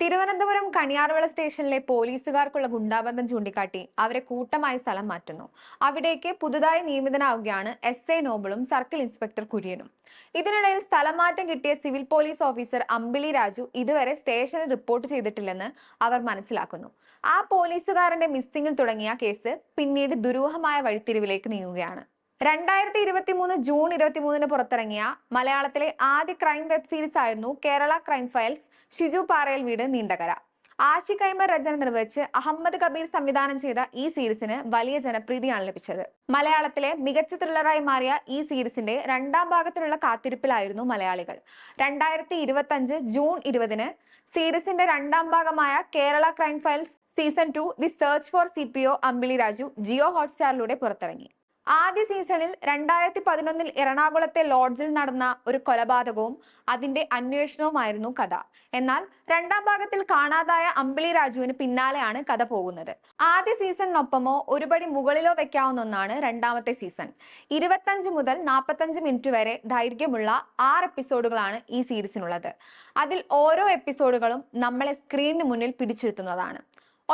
തിരുവനന്തപുരം കണിയാർവള സ്റ്റേഷനിലെ പോലീസുകാർക്കുള്ള ഗുണ്ടാബന്ധം ചൂണ്ടിക്കാട്ടി അവരെ കൂട്ടമായി സ്ഥലം മാറ്റുന്നു. അവിടേക്ക് പുതുതായി നിയമിതനാവുകയാണ് എസ് എ നോബിളും സർക്കിൾ ഇൻസ്പെക്ടർ കുര്യനും. ഇതിനിടയിൽ സ്ഥലമാറ്റം കിട്ടിയ civil police officer Ambili Raju ഇതുവരെ സ്റ്റേഷനിൽ റിപ്പോർട്ട് ചെയ്തിട്ടില്ലെന്ന് അവർ മനസ്സിലാക്കുന്നു. ആ പോലീസുകാരന്റെ മിസ്സിംഗിൽ തുടങ്ങിയ കേസ് പിന്നീട് ദുരൂഹമായ വഴിത്തിരിവിലേക്ക് നീങ്ങുകയാണ്. രണ്ടായിരത്തി ഇരുപത്തി മൂന്ന് ജൂൺ ഇരുപത്തി മൂന്നിന് പുറത്തിറങ്ങിയ മലയാളത്തിലെ ആദ്യ ക്രൈം വെബ് സീരീസ് ആയിരുന്നു കേരള ക്രൈം ഫയൽസ് ഷിജു പാറയിൽ വീട് നീണ്ടകര. ആഷിഖ് കൈമർ രചന നിർവഹിച്ച് അഹമ്മദ് കബീർ സംവിധാനം ചെയ്ത ഈ സീരീസിന് വലിയ ജനപ്രീതിയാണ് ലഭിച്ചത്. മലയാളത്തിലെ മികച്ച ത്രില്ലറായി മാറിയ ഈ സീരീസിന്റെ രണ്ടാം ഭാഗത്തിനുള്ള കാത്തിരിപ്പിലായിരുന്നു മലയാളികൾ. രണ്ടായിരത്തി ഇരുപത്തി അഞ്ച് ജൂൺ ഇരുപതിന് സീരീസിന്റെ രണ്ടാം ഭാഗമായ Kerala crime files season two the search for C P O Ambili Raju Jio ഹോട്ട്സ്റ്റാറിലൂടെ പുറത്തിറങ്ങി. ആദ്യ സീസണിൽ രണ്ടായിരത്തി പതിനൊന്നിൽ എറണാകുളത്തെ ലോഡ്ജിൽ നടന്ന ഒരു കൊലപാതകവും അതിന്റെ അന്വേഷണവുമായിരുന്നു കഥ. എന്നാൽ രണ്ടാം ഭാഗത്തിൽ കാണാതായ അമ്പിളി രാജുവിന് പിന്നാലെയാണ് കഥ പോകുന്നത്. ആദ്യ സീസണിനൊപ്പമോ ഒരുപടി മുകളിലോ വെക്കാവുന്ന ഒന്നാണ് രണ്ടാമത്തെ സീസൺ. ഇരുപത്തഞ്ച് മുതൽ നാൽപ്പത്തഞ്ച് മിനിറ്റ് വരെ ദൈർഘ്യമുള്ള ആറ് എപ്പിസോഡുകളാണ് ഈ സീരീസിനുള്ളത്. അതിൽ ഓരോ എപ്പിസോഡുകളും നമ്മളെ സ്ക്രീനിന് മുന്നിൽ പിടിച്ചിരുത്തുന്നതാണ്.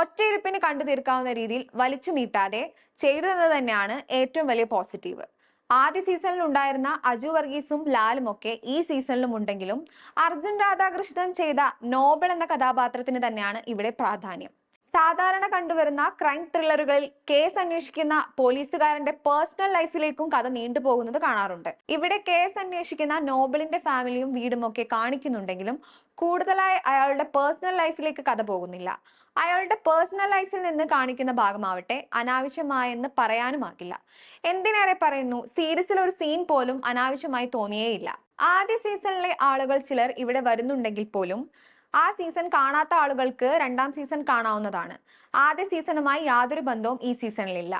ഒറ്റയിരുപ്പിന് കണ്ടു തീർക്കാവുന്ന രീതിയിൽ വലിച്ചു നീട്ടാതെ ചെയ്തു എന്നത് തന്നെയാണ് ഏറ്റവും വലിയ പോസിറ്റീവ്. ആദ്യ സീസണിൽ ഉണ്ടായിരുന്ന അജു വർഗീസും ലാലും ഒക്കെ ഈ സീസണിലും ഉണ്ടെങ്കിലും അർജുൻ രാധാകൃഷ്ണൻ ചെയ്ത നോബൽ എന്ന കഥാപാത്രത്തിന് തന്നെയാണ് ഇവിടെ പ്രാധാന്യം. സാധാരണ കണ്ടുവരുന്ന ക്രൈം ത്രില്ലറുകളിൽ കേസ് അന്വേഷിക്കുന്ന പോലീസുകാരന്റെ പേഴ്സണൽ ലൈഫിലേക്കും കഥ നീണ്ടുപോകുന്നത് കാണാറുണ്ട്. ഇവിടെ കേസ് അന്വേഷിക്കുന്ന നോബലിന്റെ ഫാമിലിയും വീടും ഒക്കെ കാണിക്കുന്നുണ്ടെങ്കിലും കൂടുതലായി അയാളുടെ പേഴ്സണൽ ലൈഫിലേക്ക് കഥ പോകുന്നില്ല. അയാളുടെ പേഴ്സണൽ ലൈഫിൽ നിന്ന് കാണിക്കുന്ന ഭാഗമാവട്ടെ അനാവശ്യമായെന്ന് പറയാനുമാകില്ല. എന്തിനേറെ പറയുന്നു? സീരീസിൽ ഒരു സീൻ പോലും അനാവശ്യമായി തോന്നിയേയില്ല. ആദ്യ സീസണിലെ ആളുകൾ ചിലർ ഇവിടെ വരുന്നുണ്ടെങ്കിൽ പോലും ആ സീസൺ കാണാത്ത ആളുകൾക്ക് രണ്ടാം സീസൺ കാണാവുന്നതാണ്. ആദ്യ സീസണുമായി യാതൊരു ബന്ധവും ഈ സീസണിലില്ല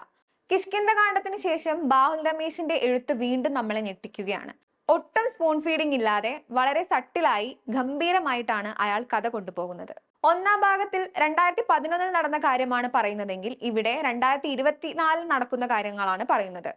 കിഷ്കിന്ദ കാണ്ഡത്തിന് ശേഷം ബാഹുൽ രമേശിന്റെ എഴുത്ത് വീണ്ടും നമ്മളെ ഞെട്ടിക്കുകയാണ്. ഒട്ടും സ്പൂൺ ഫീഡിംഗ് ഇല്ലാതെ വളരെ സട്ടിലായി ഗംഭീരമായിട്ടാണ് അയാൾ കഥ കൊണ്ടുപോകുന്നത്. ഒന്നാം ഭാഗത്തിൽ രണ്ടായിരത്തി പതിനൊന്നിൽ നടന്ന കാര്യമാണ് പറയുന്നതെങ്കിൽ ഇവിടെ രണ്ടായിരത്തി ഇരുപത്തിനാലിൽ നടക്കുന്ന കാര്യങ്ങളാണ് പറയുന്നത്.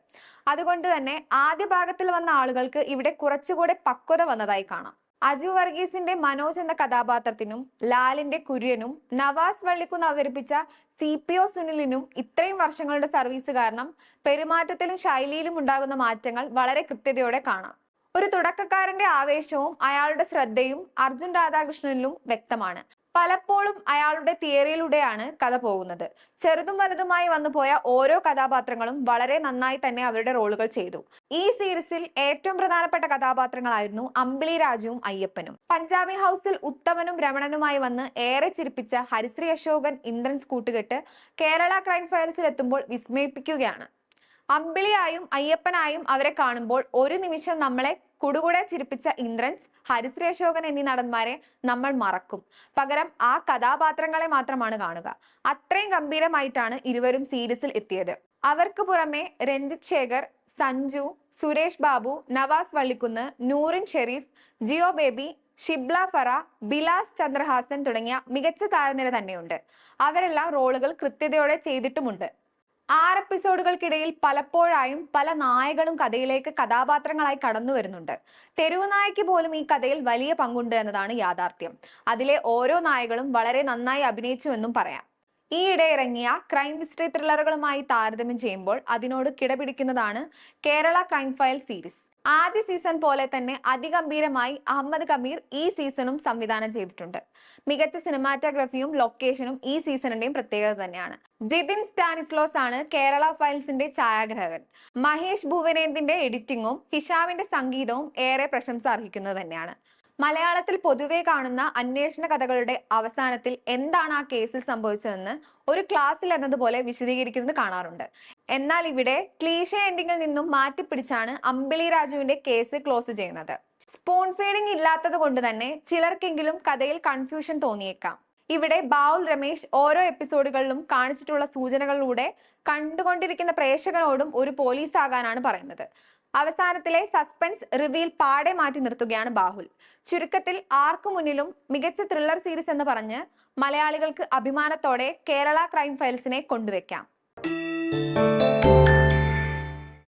അതുകൊണ്ട് തന്നെ ആദ്യ ഭാഗത്തിൽ വന്ന ആളുകൾക്ക് ഇവിടെ കുറച്ചുകൂടെ പക്വത വന്നതായി കാണാം. അജു വർഗീസിന്റെ മനോജ് എന്ന കഥാപാത്രത്തിനും ലാലിന്റെ കുര്യനും നവാസ് വള്ളിക്കുന്ന് അവതരിപ്പിച്ച സി പി ഒ സുനിലിനും ഇത്രയും വർഷങ്ങളുടെ സർവീസ് കാരണം പെരുമാറ്റത്തിലും ശൈലിയിലും ഉണ്ടാകുന്ന മാറ്റങ്ങൾ വളരെ കൃത്യതയോടെ കാണാം. ഒരു തുടക്കക്കാരന്റെ ആവേശവും അയാളുടെ ശ്രദ്ധയും അർജുൻ രാധാകൃഷ്ണനിലും വ്യക്തമാണ്. പലപ്പോഴും അയാളുടെ തിയറിയിലൂടെയാണ് കഥ പോകുന്നത്. ചെറുതും വലുതുമായി വന്നുപോയ ഓരോ കഥാപാത്രങ്ങളും വളരെ നന്നായി തന്നെ അവരുടെ റോളുകൾ ചെയ്തു. ഈ സീരീസിൽ ഏറ്റവും പ്രധാനപ്പെട്ട കഥാപാത്രങ്ങളായിരുന്നു അമ്പിളി രാജുവും അയ്യപ്പനും. പഞ്ചാബി ഹൗസിൽ ഉത്തമനും രമണനുമായി വന്ന് ഏറെ ചിരിപ്പിച്ച ഹരിശ്രീ അശോകൻ ഇന്ദ്രൻസ് കൂട്ടുകെട്ട് കേരള ക്രൈം ഫയൽസിൽ എത്തുമ്പോൾ വിസ്മയിപ്പിക്കുകയാണ്. അമ്പിളിയായും അയ്യപ്പനായും അവരെ കാണുമ്പോൾ ഒരു നിമിഷം നമ്മളെ കുടുകൂടെ ചിരിപ്പിച്ച ഇന്ദ്രൻസ് ഹരിശ്രീ അശോകൻ എന്നീ നടന്മാരെ നമ്മൾ മറക്കും. പകരം ആ കഥാപാത്രങ്ങളെ മാത്രമാണ് കാണുക. അത്രയും ഗംഭീരമായിട്ടാണ് ഇരുവരും സീരീസിൽ എത്തിയത്. അവർക്ക് പുറമെ രഞ്ജിത് ശേഖർ സഞ്ജു സുരേഷ് ബാബു നവാസ് വള്ളിക്കുന്ന് നൂറിൻ ഷെരീഫ് ജിയോ ബേബി ഷിബ്ല ഫറ ബിലാസ് ചന്ദ്രഹാസൻ തുടങ്ങിയ മികച്ച താരനിര തന്നെയുണ്ട്. അവരെല്ലാം റോളുകൾ കൃത്യതയോടെ ചെയ്തിട്ടുമുണ്ട്. ആറ് എപ്പിസോഡുകൾക്കിടയിൽ പലപ്പോഴായും പല നായകളും കഥയിലേക്ക് കഥാപാത്രങ്ങളായി കടന്നു വരുന്നുണ്ട്. തെരുവുനായ്ക്ക് പോലും ഈ കഥയിൽ വലിയ പങ്കുണ്ട് എന്നതാണ് യാഥാർത്ഥ്യം. അതിലെ ഓരോ നായകളും വളരെ നന്നായി അഭിനയിച്ചുവെന്നും പറയാം. ഈയിടെ ഇറങ്ങിയ ക്രൈം മിസ്റ്ററി ത്രില്ലറുകളുമായി താരതമ്യം ചെയ്യുമ്പോൾ അതിനോട് കിടപിടിക്കുന്നതാണ് കേരള ക്രൈം ഫയൽ സീരീസ്. ആദ്യ സീസൺ പോലെ തന്നെ അതിഗംഭീരമായി അഹമ്മദ് കബീർ ഈ സീസണും സംവിധാനം ചെയ്തിട്ടുണ്ട്. മികച്ച സിനിമാറ്റോഗ്രഫിയും ലൊക്കേഷനും ഈ സീസണിന്റെയും പ്രത്യേകത തന്നെയാണ്. ജിതിൻ സ്റ്റാനിസ്ലോസ് ആണ് കേരള ഫയൽസിന്റെ ഛായാഗ്രഹകൻ. മഹേഷ് ഭുവനേന്ദിന്റെ എഡിറ്റിംഗും ഹിഷാവിന്റെ സംഗീതവും ഏറെ പ്രശംസ അർഹിക്കുന്നത് തന്നെയാണ്. മലയാളത്തിൽ പൊതുവെ കാണുന്ന അന്വേഷണ കഥകളുടെ അവസാനത്തിൽ എന്താണ് ആ കേസിൽ സംഭവിച്ചതെന്ന് ഒരു ക്ലാസ്സിൽ എന്നതുപോലെ വിശദീകരിക്കുന്നത് കാണാറുണ്ട്. എന്നാൽ ഇവിടെ ക്ലീഷ എൻഡിങ്ങിൽ നിന്നും മാറ്റിപ്പിടിച്ചാണ് അമ്പിളി രാജുവിന്റെ കേസ് ക്ലോസ് ചെയ്യുന്നത്. സ്പൂൺ ഫീഡിംഗ് ഇല്ലാത്തത് കൊണ്ട് തന്നെ ചിലർക്കെങ്കിലും കഥയിൽ കൺഫ്യൂഷൻ തോന്നിയേക്കാം. ഇവിടെ ബാവുൽ രമേശ് ഓരോ എപ്പിസോഡുകളിലും കാണിച്ചിട്ടുള്ള സൂചനകളിലൂടെ കണ്ടുകൊണ്ടിരിക്കുന്ന പ്രേക്ഷകനോടും ഒരു പോലീസ് ആകാനാണ് പറയുന്നത്. അവസാനത്തിലെ സസ്പെൻസ് റിവീൽ പാടെ മാറ്റി നിർത്തുകയാണ് ബാഹുൽ ചുരുക്കത്തിൽ ആർക്കു മുന്നിലും മികച്ച ത്രില്ലർ സീരീസ് എന്ന് പറഞ്ഞ് മലയാളികൾക്ക് അഭിമാനത്തോടെ കേരള ക്രൈം ഫയൽസിനെ കൊണ്ടുവയ്ക്കാം. Música